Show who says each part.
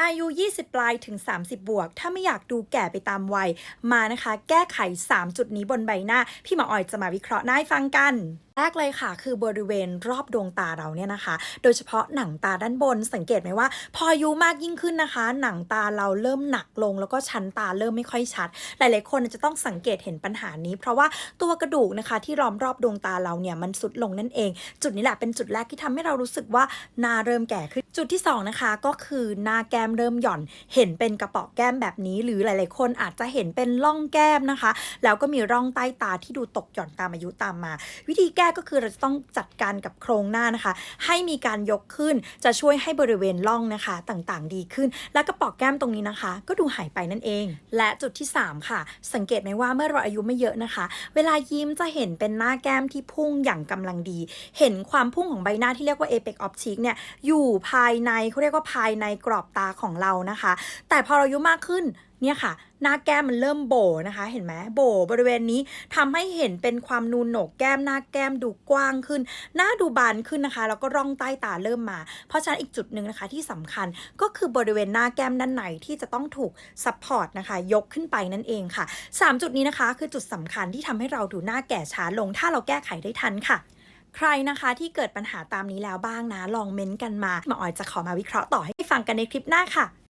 Speaker 1: อายุ 20 ปลายถึง 30 บวก ถ้าไม่อยากดูแก่ไปตามวัย มานะคะ แก้ไข 3 จุดนี้บนใบหน้า พี่หมอออยจะมาวิเคราะห์หน้าให้ฟังกัน แรกเลยค่ะ คือบริเวณรอบดวงตาเราเนี่ยนะคะ โดยเฉพาะหนังตาด้านบนสังเกตไหมว่า พออายุมากยิ่งขึ้นนะคะ หนังตาเราเริ่มหนักลง แล้วก็ชั้นตาเริ่มไม่ค่อยชัด หลายๆคนจะต้องสังเกตเห็นปัญหานี้ เพราะว่าตัวกระดูกนะคะที่ล้อมรอบดวงตาเราเนี่ยมันสุดลงนั่นเอง จุดนี้แหละเป็นจุดแรกที่ทำให้เรารู้สึกว่าหน้าเริ่มแก่ขึ้นจุดที่สองนะคะ ก็คือหน้าแก้มเริ่มหย่อนเห็นเป็นกระป๋อแก้มแบบนี้ หรือหลาย ๆ คนอาจจะเห็นเป็นร่องแก้มนะคะ แล้วก็มีร่องใต้ตาที่ดูตกหย่อนตามอายุตามมา วิธีแก้ก็คือเราจะต้องจัดการกับโครงหน้านะคะ ให้มีการยกขึ้นจะช่วยให้บริเวณร่องนะคะ ต่างๆ ดีขึ้น และกระป๋อแก้มตรงนี้นะคะ ก็ดูหายไปนั่นเอง และจุดที่ 3 ค่ะ สังเกตไหมว่าเมื่อเราอายุไม่เยอะนะคะ เวลายิ้มจะเห็นเป็นหน้าแก้มที่พุ่งอย่างกำลังดี เห็นความพุ่งของใบหน้าที่เรียกว่า apex of cheek เนี่ยอยู่ภายในเขาเรียกว่าภายในกรอบตาของเรานะคะ แต่พอเราอายุมากขึ้น เนี่ยค่ะ หน้าแก้มมันเริ่มโบนะคะ เห็นไหมโบบริเวณนี้ทำให้เห็นเป็นความนูนโหนกแก้มหน้าแก้มดูกว้างขึ้น หน้าดูบานขึ้นนะคะ แล้วก็ร่องใต้ตาเริ่มมา เพราะฉะนั้นอีกจุดหนึ่งนะคะที่สำคัญก็คือบริเวณหน้าแก้มด้านในที่จะต้องถูกซัพพอร์ตนะคะ ยกขึ้นไปนั่นเองค่ะ 3 จุดนี้นะคะคือจุดสำคัญที่ทำให้เราดูหน้าแก่ช้าลง ถ้าเราแก้ไขได้ทันค่ะใครนะคะที่เกิดปัญหาตามนี้แล้วบ้างนะ ลองเม้นต์กันมาหมอออยจะขอมาวิเคราะห์ต่อให้ฟังกันในคลิปหน้าค่ะ